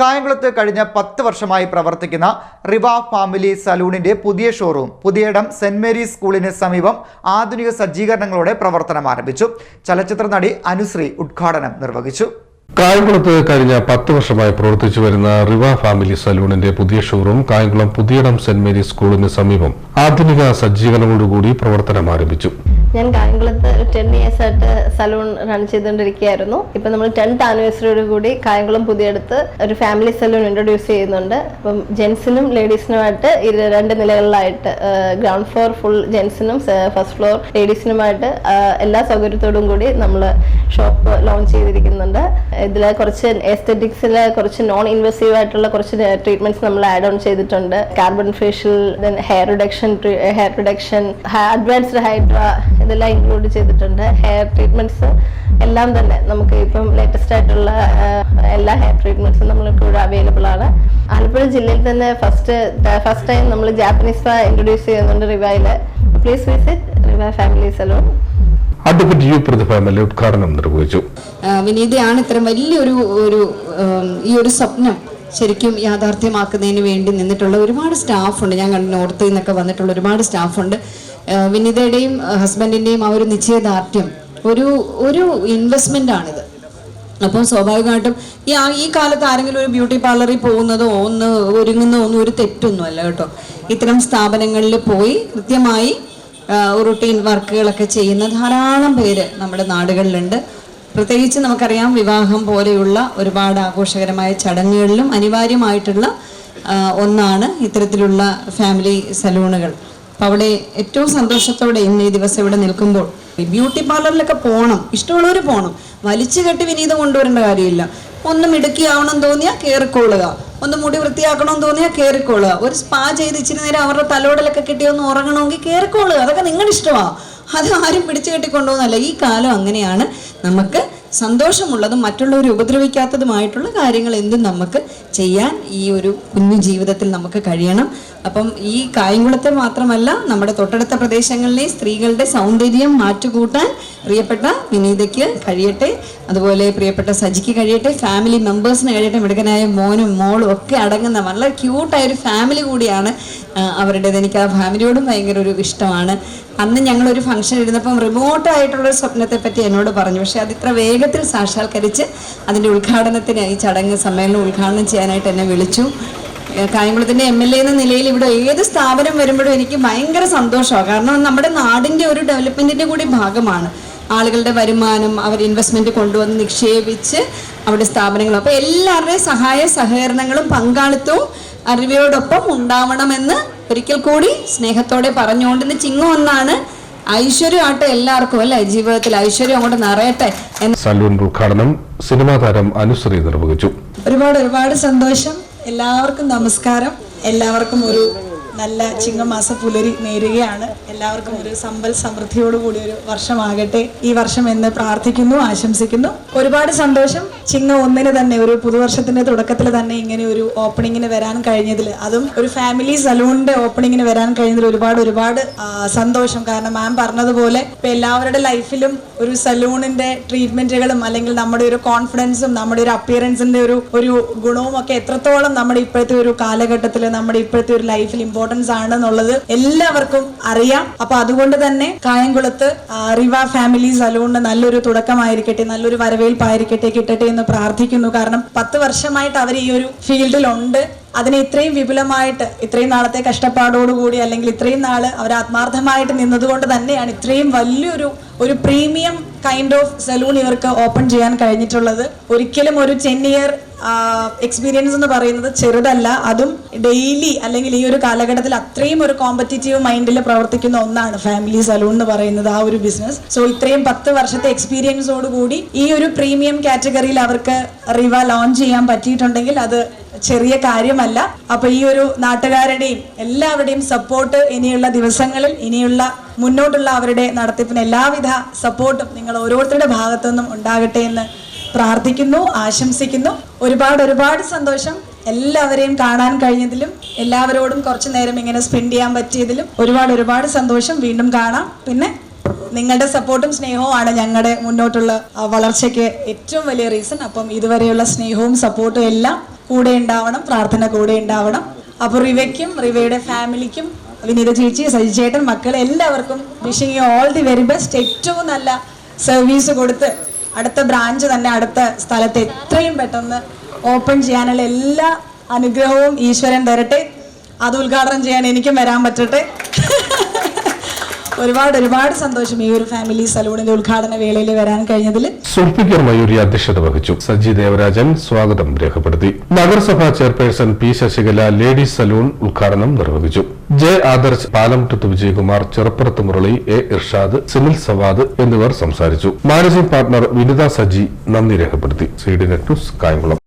കായംകുളത്ത് കഴിഞ്ഞ പത്ത് വർഷമായി പ്രവർത്തിക്കുന്ന റിവ ഫാമിലി സലൂണിന്റെ പുതിയ ഷോറൂം പുതിയടം സെന്റ് മേരീസ് സ്കൂളിന് സമീപം ആധുനിക സജ്ജീകരണങ്ങളോടെ പ്രവർത്തനം ആരംഭിച്ചു. ചലച്ചിത്ര നടി അനുശ്രീ ഉദ്ഘാടനം നിർവഹിച്ചു. കായംകുളത്ത് കഴിഞ്ഞ പത്ത് വർഷമായി പ്രവർത്തിച്ചു വരുന്ന റിവ ഫാമിലി സലൂണിന്റെ പുതിയ showroom Kayamkulam Puthiyadam saint Mary's സ്കൂളിന് സമീപം ആധുനിക സജ്ജീകരണങ്ങളോടുകൂടി പ്രവർത്തനം ആരംഭിച്ചു. ഞാൻ കായംകുളത്ത് ടെൻ ഇയേഴ്സ് ആയിട്ട് സലൂൺ റൺ ചെയ്തുകൊണ്ടിരിക്കുകയായിരുന്നു. ഇപ്പൊ നമ്മൾ ടെൻത്ത് ആനിവേഴ്സറിയോട് കൂടി കായംകുളം പുതിയടുത്ത് ഒരു ഫാമിലി സലൂൺ ഇൻട്രൊഡ്യൂസ് ചെയ്യുന്നുണ്ട്. അപ്പം ജെൻസിനും ലേഡീസിനുമായിട്ട് രണ്ട് നിലകളിലായിട്ട് ഗ്രൗണ്ട് ഫ്ലോർ ഫുൾ ജെൻസിനും ഫസ്റ്റ് ഫ്ലോർ ലേഡീസിനുമായിട്ട് എല്ലാ സൗകര്യത്തോടും കൂടി നമ്മൾ ഷോപ്പ് ലോഞ്ച് ചെയ്തിരിക്കുന്നുണ്ട്. ഇതിൽ കുറച്ച് എസ്തെറ്റിക്സിൽ കുറച്ച് നോൺ ഇൻവെസീവ് ആയിട്ടുള്ള കുറച്ച് ട്രീറ്റ്മെന്റ്സ് നമ്മൾ ആഡ് ഓൺ ചെയ്തിട്ടുണ്ട്. Carbon facial then hair reduction hair reduction advanced hydra ഇതെല്ലാം ഇൻക്ലൂഡ് ചെയ്തിട്ടുണ്ട്. ഹെയർ ട്രീറ്റ്മെന്റ്സ് എല്ലാം തന്നെ നമുക്ക് ഇപ്പം ലേറ്റസ്റ്റ് ആയിട്ടുള്ള എല്ലാ ഹെയർ ട്രീറ്റ്മെന്റ്സും നമ്മൾക്ക് ഇവിടെ അവൈലബിൾ ആണ്. ആലപ്പുഴ ജില്ലയിൽ തന്നെ ഫസ്റ്റ് ഫസ്റ്റ് ടൈം നമ്മൾ ജാപ്പനീസ് ഇൻട്രൊഡ്യൂസ് ചെയ്യുന്നുണ്ട് റിവയിൽ. Please visit Riva family salon advocate U Prathibha M L A ഉദ്ഘാടനം നിർവഹിച്ചു. വിനീതയാണ്. ഇത്തരം വലിയൊരു ഒരു ഈ ഒരു സ്വപ്നം ശരിക്കും യാഥാർത്ഥ്യമാക്കുന്നതിന് വേണ്ടി നിന്നിട്ടുള്ള ഒരുപാട് സ്റ്റാഫുണ്ട്. ഞാൻ കണ്ടു നോർത്തിൽ നിന്നൊക്കെ വന്നിട്ടുള്ള ഒരുപാട് സ്റ്റാഫുണ്ട്. വിനിതയുടെയും ഹസ്ബൻഡിന്റെയും ആ ഒരു നിശ്ചയദാർഢ്യം ഒരു ഒരു ഇൻവെസ്റ്റ്മെന്റ് ആണിത് അപ്പോൾ സ്വാഭാവികമായിട്ടും ഈ ഈ കാലത്ത് ആരെങ്കിലും ഒരു ബ്യൂട്ടി പാർലറിൽ പോകുന്നതോ ഒന്ന് ഒരുങ്ങുന്നതോ ഒന്നും ഒരു തെറ്റൊന്നുമല്ല കേട്ടോ. ഇത്തരം സ്ഥാപനങ്ങളിൽ പോയി കൃത്യമായി റുട്ടീൻ വർക്കുകളൊക്കെ ചെയ്യുന്ന ധാരാളം പേര് നമ്മുടെ നാടുകളിലുണ്ട്. പ്രത്യേകിച്ച് നമുക്കറിയാം വിവാഹം പോലെയുള്ള ഒരുപാട് ആഘോഷകരമായ ചടങ്ങുകളിലും അനിവാര്യമായിട്ടുള്ള ഒന്നാണ് ഇത്തരത്തിലുള്ള ഫാമിലി സലൂണുകൾ. അപ്പം അവിടെ ഏറ്റവും സന്തോഷത്തോടെ ഇന്ന് ഈ ദിവസം ഇവിടെ നിൽക്കുമ്പോൾ ബ്യൂട്ടി പാർലറിലൊക്കെ പോകണം ഇഷ്ടമുള്ളവർ പോകണം വലിച്ചു കെട്ടി വിനീതം കൊണ്ടുവരേണ്ട കാര്യമില്ല. ഒന്ന് മിടുക്കിയാവണം തോന്നിയാൽ കയറിക്കൊള്ളുക ഒന്ന് മുടി വൃത്തിയാക്കണം തോന്നിയാൽ കയറിക്കൊള്ളുക ഒരു സ്പാ ചെയ്ത് ഇച്ചിരി നേരം അവരുടെ തലോടലൊക്കെ കിട്ടിയൊന്ന് ഉറങ്ങണമെങ്കിൽ കയറിക്കൊള്ളുക അതൊക്കെ നിങ്ങളുടെ ഇഷ്ടമാണ് അത് ആരും പിടിച്ചു കെട്ടിക്കൊണ്ടോന്നല്ല ഈ കാലം അങ്ങനെയാണ്. നമുക്ക് സന്തോഷമുള്ളതും മറ്റുള്ളവരെ ഉപദ്രവിക്കാത്തതുമായിട്ടുള്ള കാര്യങ്ങൾ എന്തും നമുക്ക് ചെയ്യാൻ ഈ ഒരു കുഞ്ഞു ജീവിതത്തിൽ നമുക്ക് കഴിയണം. അപ്പം ഈ കായംകുളത്തെ മാത്രമല്ല നമ്മുടെ തൊട്ടടുത്ത പ്രദേശങ്ങളിലെ സ്ത്രീകളുടെ സൗന്ദര്യം മാറ്റുകൂട്ടാൻ പ്രിയപ്പെട്ട വിനീതയ്ക്ക് കഴിയട്ടെ. അതുപോലെ പ്രിയപ്പെട്ട സജിക്ക് കഴിയട്ടെ ഫാമിലി മെമ്പേഴ്സിന് കഴിയട്ടെ മിടുക്കനായ മോനും മോളും ഒക്കെ അടങ്ങുന്ന വളരെ ക്യൂട്ടായ ഒരു ഫാമിലി കൂടിയാണ് അവരുടേത്. എനിക്ക് ആ ഫാമിലിയോടും ഭയങ്കര ഒരു ഇഷ്ടമാണ്. അന്ന് ഞങ്ങളൊരു ഫംഗ്ഷൻ ഇരുന്നപ്പം റിമോട്ടായിട്ടുള്ള സ്വപ്നത്തെ പറ്റി എന്നോട് പറഞ്ഞു. പക്ഷേ അത് ഇത്ര വേഗത്തിൽ സാക്ഷാത്കരിച്ച് അതിന്റെ ഉദ്ഘാടനത്തിന് ഈ ചടങ്ങ് സമ്മേളനം ഉദ്ഘാടനം ചെയ്യാനായിട്ട് എന്നെ വിളിച്ചു. കായംകുളത്തിന്റെ എം എൽ എ എന്ന നിലയിൽ ഇവിടെ ഏത് സ്ഥാപനം വരുമ്പോഴും എനിക്ക് ഭയങ്കര സന്തോഷമാണ്. കാരണം നമ്മുടെ നാടിന്റെ ഒരു ഡെവലപ്മെന്റിന്റെ കൂടി ഭാഗമാണ്. ആളുകളുടെ വരുമാനം അവർ ഇൻവെസ്റ്റ്മെന്റ് കൊണ്ടുവന്ന് നിക്ഷേപിച്ച് അവിടെ സ്ഥാപനങ്ങളും അപ്പോൾ എല്ലാവരുടെയും സഹായ സഹകരണങ്ങളും പങ്കാളിത്തവും അറിവയോടൊപ്പം ഉണ്ടാവണമെന്ന് ഒരിക്കൽ കൂടി സ്നേഹത്തോടെ പറഞ്ഞുകൊണ്ട് ഇന്ന് ചിങ്ങം ഒന്നാണ് ഐശ്വര്യമാട്ടെ എല്ലാവർക്കും അല്ലേ? ജീവിതത്തിൽ ഐശ്വര്യം അങ്ങോട്ട് നിറയട്ടെ സലൂൺ ഉദ്ഘാടനം സിനിമാ താരം അനുശ്രീ നിർവഹിച്ചു. ഒരുപാട് ഒരുപാട് സന്തോഷം. എല്ലാവർക്കും നമസ്കാരം. എല്ലാവർക്കും ഒരു നല്ല ചിങ്ങമാസ പുലരി നേരുകയാണ്. എല്ലാവർക്കും ഒരു സമ്പൽ സമൃദ്ധിയോടുകൂടി ഒരു വർഷമാകട്ടെ. ഈ വർഷം എന്ന് പ്രാർത്ഥിക്കുന്നു ആശംസിക്കുന്നു. ഒരുപാട് സന്തോഷം. ചിങ്ങ ഒന്നിന് തന്നെ ഒരു പുതുവർഷത്തിന്റെ തുടക്കത്തിൽ തന്നെ ഇങ്ങനെ ഒരു ഓപ്പണിങ്ങിന് വരാൻ കഴിഞ്ഞതിൽ. അതും ഒരു ഫാമിലി സലൂണിന്റെ ഓപ്പണിങ്ങിന് വരാൻ കഴിഞ്ഞതിൽ ഒരുപാട് ഒരുപാട് സന്തോഷം. കാരണം മാം പറഞ്ഞതുപോലെ ഇപ്പൊ എല്ലാവരുടെ ലൈഫിലും ഒരു സലൂണിന്റെ ട്രീറ്റ്മെന്റുകളും അല്ലെങ്കിൽ നമ്മുടെ ഒരു കോൺഫിഡൻസും നമ്മുടെ ഒരു അപ്പിയറൻസിന്റെ ഒരു ഒരു ഗുണവും ഒക്കെ എത്രത്തോളം നമ്മുടെ ഇപ്പോഴത്തെ ഒരു കാലഘട്ടത്തിൽ നമ്മുടെ ഇപ്പോഴത്തെ ഒരു ലൈഫിൽ ഇമ്പോർട്ടൻസ് ആണ് എന്നുള്ളത് എല്ലാവർക്കും അറിയാം. അപ്പൊ അതുകൊണ്ട് തന്നെ കായംകുളത്ത് റിവ ഫാമിലി സലൂണിന് നല്ലൊരു തുടക്കമായിരിക്കട്ടെ നല്ലൊരു വരവേൽപ്പായിരിക്കട്ടെ കിട്ടട്ടെ എന്ന് പ്രാർത്ഥിക്കുന്നു. കാരണം പത്ത് വർഷമായിട്ട് അവർ ഈ ഒരു ഫീൽഡിലുണ്ട്. അതിനെ ഇത്രയും വിപുലമായിട്ട് ഇത്രയും നാളത്തെ കഷ്ടപ്പാടോടുകൂടി അല്ലെങ്കിൽ ഇത്രയും നാൾ അവർ ആത്മാർത്ഥമായിട്ട് നിന്നതുകൊണ്ട് തന്നെയാണ് ഇത്രയും വലിയൊരു ഒരു പ്രീമിയം കൈൻഡ് ഓഫ് സലൂൺ ഇവർക്ക് ഓപ്പൺ ചെയ്യാൻ കഴിഞ്ഞിട്ടുള്ളത്. ഒരിക്കലും ഒരു ചെന്നിയർ എക്സ്പീരിയൻസ് എന്ന് പറയുന്നത് ചെറുതല്ല. അതും ഡെയിലി അല്ലെങ്കിൽ ഈ ഒരു കാലഘട്ടത്തിൽ അത്രയും ഒരു കോമ്പറ്റീറ്റീവ് മൈൻഡിൽ പ്രവർത്തിക്കുന്ന ഒന്നാണ് ഫാമിലി സലൂൺ എന്ന് പറയുന്നത് ആ ഒരു ബിസിനസ് സോ ഇത്രയും പത്ത് വർഷത്തെ എക്സ്പീരിയൻസോട് കൂടി ഈ ഒരു പ്രീമിയം കാറ്റഗറിയിൽ അവർക്ക് റിവ ലോഞ്ച് ചെയ്യാൻ പറ്റിയിട്ടുണ്ടെങ്കിൽ അത് ചെറിയ കാര്യമല്ല. അപ്പൊ ഈ ഒരു നാട്ടുകാരുടെയും എല്ലാവരുടെയും സപ്പോർട്ട് ഇനിയുള്ള ദിവസങ്ങളിൽ ഇനിയുള്ള മുന്നോട്ടുള്ള അവരുടെ നടത്തിപ്പിന് എല്ലാവിധ സപ്പോർട്ടും നിങ്ങൾ ഓരോരുത്തരുടെ ഭാഗത്തു നിന്നും ഉണ്ടാകട്ടെ എന്ന് പ്രാർത്ഥിക്കുന്നു ആശംസിക്കുന്നു. ഒരുപാട് ഒരുപാട് സന്തോഷം എല്ലാവരെയും കാണാൻ കഴിഞ്ഞതിലും എല്ലാവരോടും കുറച്ചു നേരം ഇങ്ങനെ സ്പെൻഡ് ചെയ്യാൻ പറ്റിയതിലും ഒരുപാട് ഒരുപാട് സന്തോഷം. വീണ്ടും കാണാം. പിന്നെ നിങ്ങളുടെ സപ്പോർട്ടും സ്നേഹവും ആണ് ഞങ്ങളുടെ മുന്നോട്ടുള്ള വളർച്ചയ്ക്ക് ഏറ്റവും വലിയ റീസൺ അപ്പം ഇതുവരെയുള്ള സ്നേഹവും സപ്പോർട്ടും എല്ലാം കൂടെ ഉണ്ടാവണം പ്രാർത്ഥന കൂടെ ഉണ്ടാവണം. അപ്പോൾ റിവയ്ക്കും റിവയുടെ ഫാമിലിക്കും വിനീത ചേച്ചി സജിചേട്ടൻ മക്കൾ എല്ലാവർക്കും wishing all the very best ഏറ്റവും നല്ല സർവീസ് കൊടുത്ത് അടുത്ത ബ്രാഞ്ച് തന്നെ അടുത്ത സ്ഥലത്ത് എത്രയും പെട്ടെന്ന് ഓപ്പൺ ചെയ്യാനുള്ള എല്ലാ അനുഗ്രഹവും ഈശ്വരൻ തരട്ടെ. അത് ഉദ്ഘാടനം ചെയ്യാൻ എനിക്കും വരാൻ പറ്റട്ടെ. ഒരുപാട് ഒരുപാട് സന്തോഷം ഈ ഒരു ഫാമിലി സലൂണിന്റെ ഉദ്ഘാടന വേളയിൽ വരാൻ കഴിഞ്ഞതിൽ. സുൽഫിക്കർ മയൂരി അധ്യക്ഷത വഹിച്ചു. സജി ദേവരാജൻ സ്വാഗതം രേഖപ്പെടുത്തി. നഗരസഭാ chairperson P Sasikala ladies salon ഉദ്ഘാടനം നിർവഹിച്ചു. ജെ ആദർശ് പാലംകുട്ടത്ത് വിജയകുമാർ ചെറുപ്പുറത്ത് മുരളി എ ഇർഷാദ് സുനിൽ സവാദ് എന്നിവർ സംസാരിച്ചു. മാനേജിംഗ് പാർട്ണർ വിനിത സജി നന്ദി രേഖപ്പെടുത്തി. C D net news Kayamkulam.